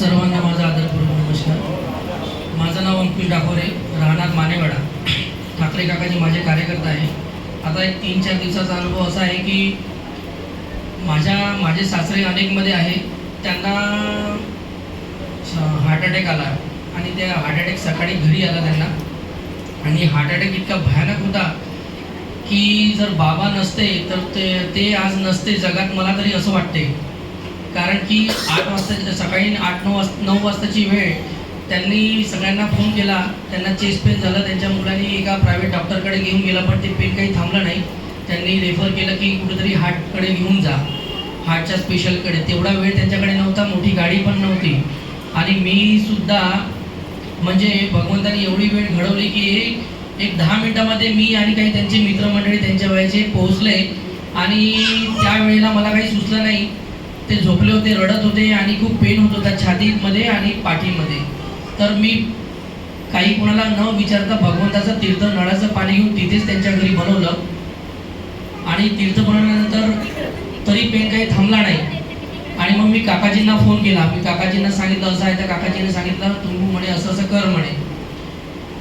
सर्वांना माझा आदरपूर्वक नमस्कार. माझं नाव अंकुश डाकोरे राहणार मानेवाडा. ठाकरे काकाजी माझे कार्यकर्ता आहे. आता एक तीन चार दिवसाचा अनुभव असा आहे की माझ्या माझे सासरे अनेकमध्ये आहे. त्यांना हार्ट अटॅक आला आणि त्या हार्ट अटॅक सकाळी घरी आला त्यांना. आणि हार्ट अटॅक इतका भयानक होता की जर बाबा नसते तर ते ते आज नसते जगात मला तरी असं वाटते कारण की आठ वाजता सकाळी आठ नऊ वाजता नऊ वाजताची वेळ त्यांनी सगळ्यांना फोन केला. त्यांना चेस्ट पेन झालं. त्यांच्या मुलांनी एका प्रायव्हेट डॉक्टरकडे घेऊन गेला पण ते पेन काही थांबलं नाही. त्यांनी रेफर केलं की कुठेतरी हार्टकडे घेऊन जा. हार्टच्या स्पेशलकडे तेवढा वेळ त्यांच्याकडे नव्हता. मोठी गाडी पण नव्हती. आणि मी सुद्धा म्हणजे भगवंताने एवढी वेळ घडवली की एक दहा मिनिटामध्ये मी आणि काही त्यांचे मित्रमंडळी त्यांच्या वयाचे पोहोचले. आणि त्या वेळेला मला काही सुचलं नाही. ते झोपले होते रडत होते आणि खूप पेन होत होता छातीमध्ये आणि पाठीमध्ये. तर मी काही कोणाला न विचारता भगवंताचं तीर्थ नळाचं पाणी घेऊन तिथेच त्यांच्या घरी बनवलं. आणि तीर्थ बनवल्यानंतर तरी पेन काही थांबला नाही. आणि मग मी काकाजींना फोन केला. मी काकाजींना सांगितलं असं आहे. त्या काकाजीने सांगितलं तुम्ही म्हणे असं असं कर म्हणे.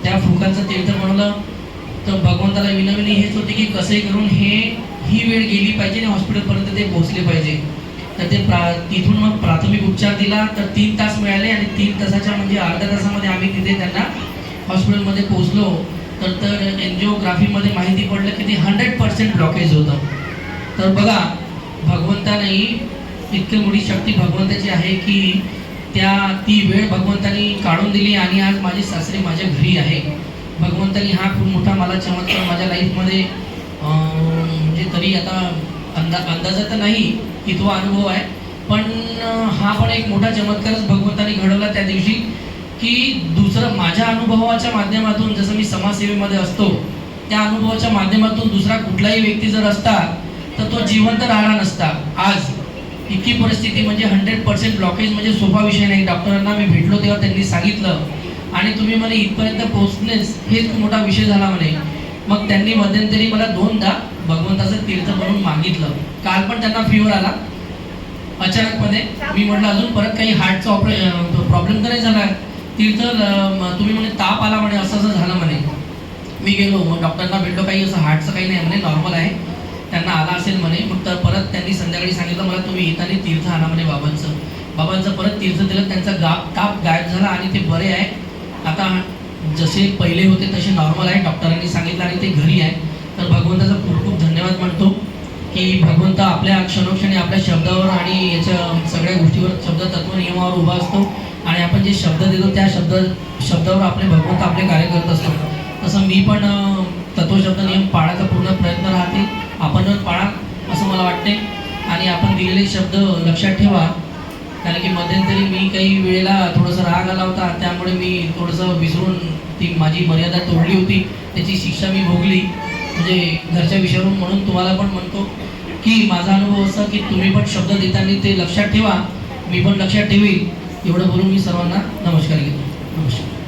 त्या फुकांचं तीर्थ बनवलं. तर भगवंताला विनविनी हेच होते की कसे करून हे ही वेळ गेली पाहिजे आणि हॉस्पिटलपर्यंत ते पोहोचले पाहिजे. तर ते प्रा तिथून मग प्राथमिक उपचार दिला तर तीन तास मिळाले आणि तीन तासाच्या म्हणजे अर्ध्या तासामध्ये आम्ही तिथे त्यांना हॉस्पिटलमध्ये पोहोचलो. तर तर एन्जिओग्राफीमध्ये माहिती पडलं की ते हंड्रेड पर्सेंट ब्लॉकेज होतं. तर बघा भगवंताने इतकी मोठी शक्ती भगवंताची आहे की त्या ती वेळ भगवंतानी काढून दिली आणि आज माझी सासरी माझ्या घरी आहे. भगवंतानी हा खूप मोठा मला चमत्कार माझ्या लाईफमध्ये म्हणजे तरी आता अंदा अंदाजा तर नाही की तो अनुभव आहे. पण हा पण एक मोठा चमत्कारच भगवंतानी घडवला त्या दिवशी की दुसरं माझ्या अनुभवाच्या माध्यमातून जसं मी समाजसेवेमध्ये असतो त्या अनुभवाच्या माध्यमातून दुसरा कुठलाही व्यक्ती जर असता तर तो जिवंत राहणार नसता. आज इतकी परिस्थिती म्हणजे हंड्रेड पर्सेंट ब्लॉकेज म्हणजे सोपा विषय नाही. डॉक्टरांना मी भेटलो तेव्हा त्यांनी सांगितलं. आणि तुम्ही मला इथपर्यंत पोहोचणेच हेच मोठा विषय झाला म्हणे. मग त्यांनी मध्यंतरी मला दोनदा भगवंताचं तीर्थ म्हणून मागितलं. काल पण त्यांना फिवर आला. अचानकपणे मी म्हटलं अजून परत काही हार्टचा ऑपरे प्रॉब्लेम तर नाही झाला. तीर्थ तुम्ही म्हणे ताप आला म्हणे असं असं झालं म्हणे. मी गेलो. मग डॉक्टरना भेटलो काही असं हार्टचं काही नाही म्हणे नॉर्मल आहे. त्यांना आला असेल म्हणे. मग तर परत त्यांनी संध्याकाळी सांगितलं मला तुम्ही येताना तीर्थ आणा म्हणे बाबांचं. बाबांचं परत तीर्थ दिलं त्यांचा गा ताप गायब झाला आणि ते बरे आहे. आता जसे पहिले होते तसे नॉर्मल आहे. डॉक्टरांनी सांगितलं आणि ते घरी आहे तर भगवंताचा खूप खूप धन्यवाद म्हणतो की भगवंत आपल्या क्षणोक्षणी आपल्या शब्दावर आणि याच्या सगळ्या गोष्टीवर शब्द तत्व नियमावर उभा असतो. आणि आपण जे शब्द देतो त्या शब्द शब्दावर आपले भगवंत आपले कार्य करत असतो. तसं मी पण तत्व तत्वशब्द नियम पाळायचा पूर्ण प्रयत्न राहते. आपण पाळा असं मला वाटते आणि आपण दिलेले शब्द लक्षात ठेवा. कारण की मध्यंतरी मी काही वेळेला थोडंसं राग आला होता. त्यामुळे मी थोडंसं विसरून ती माझी मर्यादा तोडली होती. त्याची शिक्षा मी भोगली. म्हणजे घरच्या विषयावरून म्हणून तुम्हाला पण म्हणतो की माझा अनुभव असा की तुम्ही पण शब्द देताना ते लक्षात ठेवा मी पण लक्षात ठेवील एवढं बोलून मी सर्वांना नमस्कार घेतो नमस्कार.